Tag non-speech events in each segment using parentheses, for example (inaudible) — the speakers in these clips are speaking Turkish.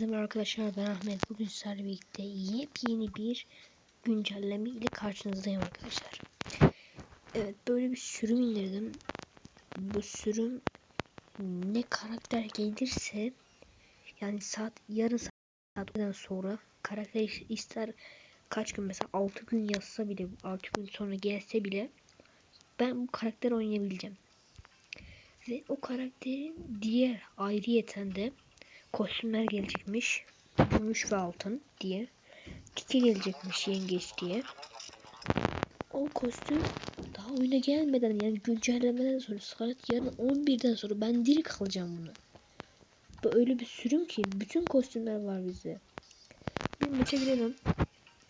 Merhaba arkadaşlar ben Ahmet. Bugün sizlerle birlikte yepyeni bir güncelleme ile karşınızdayım arkadaşlar. Evet böyle bir sürüm indirdim. Bu sürüm ne karakter gelirse yani saat yarın saatten sonra karakter ister kaç gün mesela 6 gün yazsa bile 6 gün sonra gelse bile ben bu karakteri oynayabileceğim. Ve o karakterin diğer ayrıyeten de kostümler gelecekmiş. Gümüş ve altın diye. Tiki gelecekmiş yengeç diye. O kostüm daha oyuna gelmeden yani güncellemeden sonra saat yarın 11'den sonra ben diri kalacağım bunu. Bu öyle bir sürüm ki bütün kostümler var bizde. Bir maça girelim.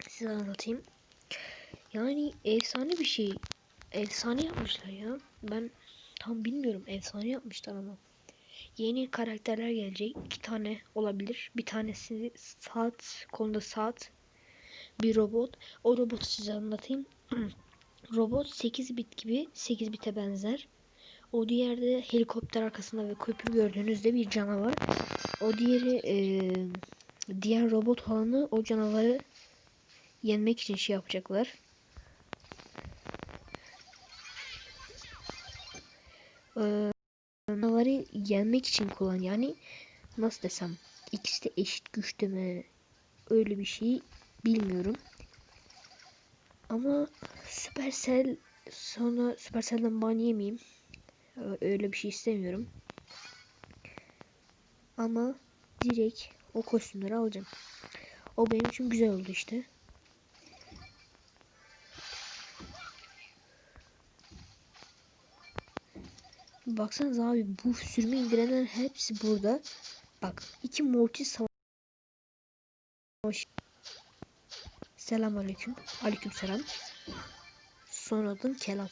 Size anlatayım. Yani efsane bir şey. Efsane yapmışlar ya. Ben tam bilmiyorum. Efsane yapmışlar ama yeni karakterler gelecek. iki tane olabilir. Bir tanesi saat, konuda saat. Bir robot. O robotu size anlatayım. (clears throat) robot 8 bit gibi 8 bite benzer. O diğerde helikopter arkasında ve köprü gördüğünüzde bir canavar. O diğeri e, diğer robot olanı o canavarı yenmek için şey yapacaklar. Ee, canavarı yenmek için kullan yani nasıl desem ikisi de eşit güçte mi öyle bir şey bilmiyorum. Ama Supercell sonra Supercell'den ban yemeyeyim. Öyle bir şey istemiyorum. Ama direkt o kostümleri alacağım. O benim için güzel oldu işte Baksanıza abi bu sürümü indirenler hepsi burada. Bak iki Mortis savaş. Selam aleyküm. Aleyküm selam. Son adın Kelam.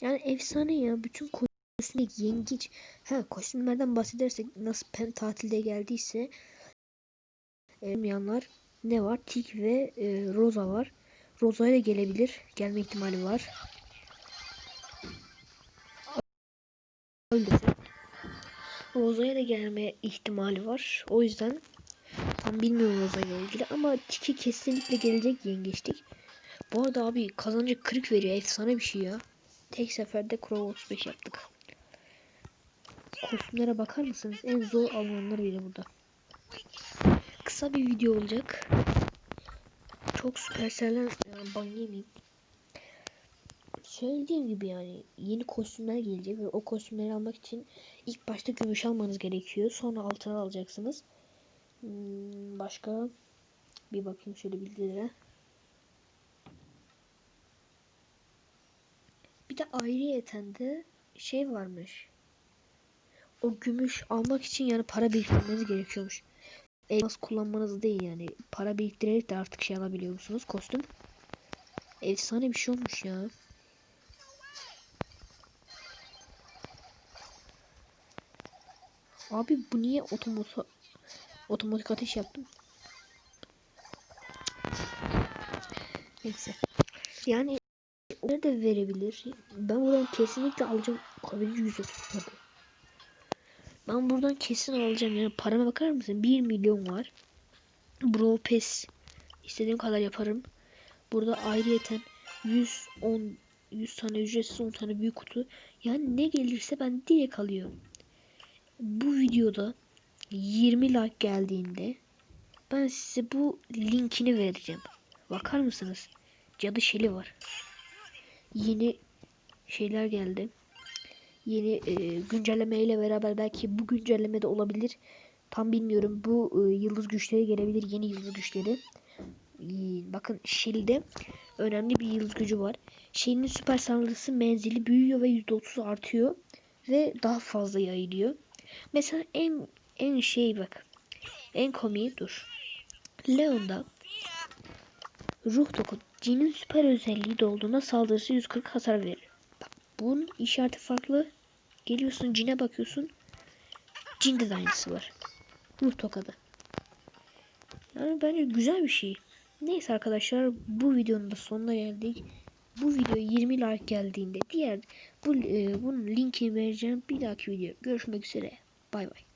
Yani efsane ya. Bütün kostümdeki yengeç. Ha kostümlerden bahsedersek nasıl pen tatilde geldiyse olmayanlar ne var? Tik ve e, Rosa var. Rosa'ya da gelebilir. Gelme ihtimali var. Öldürsün. Roza'ya da gelme ihtimali var. O yüzden tam bilmiyorum Roza ile ilgili ama Tiki kesinlikle gelecek yengeçlik. Bu arada abi kazancı 40 veriyor. Efsane bir şey ya. Tek seferde Crow 35 yaptık. Kostümlere bakar mısınız? En zor alınanlar bile burada. Kısa bir video olacak. Çok süperseller yani ban yemeyeyim söylediğim gibi yani yeni kostümler gelecek ve o kostümleri almak için ilk başta gümüş almanız gerekiyor. Sonra altına alacaksınız. Hmm, başka bir bakayım şöyle bilgilere. Bir de ayrıyeten de şey varmış. O gümüş almak için yani para biriktirmeniz gerekiyormuş. Elmas kullanmanız değil yani. Para biriktirerek de artık şey alabiliyor musunuz kostüm. Efsane bir şey olmuş ya. Abi bu niye otomoto otomatik ateş yaptım? Neyse. Yani orada da verebilir. Ben buradan kesinlikle alacağım. Kabinci 130 Ben buradan kesin alacağım. Yani parama bakar mısın? 1 milyon var. Bro Pass istediğim kadar yaparım. Burada ayrıyeten 110 100 tane ücretsiz 10 tane büyük kutu. Yani ne gelirse ben direkt alıyorum bu videoda 20 like geldiğinde ben size bu linkini vereceğim. Bakar mısınız? Cadı şeli var. Yeni şeyler geldi. Yeni e, güncelleme ile beraber belki bu güncelleme de olabilir. Tam bilmiyorum. Bu e, yıldız güçleri gelebilir. Yeni yıldız güçleri. E, bakın Shelly'de önemli bir yıldız gücü var. Shelly'nin süper saldırısı menzili büyüyor ve %30 artıyor. Ve daha fazla yayılıyor. Mesela en en şey bak. En komiği dur. Leon'da ruh toku cinin süper özelliği dolduğunda saldırısı 140 hasar verir. Bak bunun işareti farklı. Geliyorsun cine bakıyorsun. Cinde de aynısı var. Ruh tokadı. Yani bence güzel bir şey. Neyse arkadaşlar bu videonun da sonuna geldik. Bu video 20 like geldiğinde diğer bu e, bunun linkini vereceğim bir dahaki video. Görüşmek üzere. Bay bay.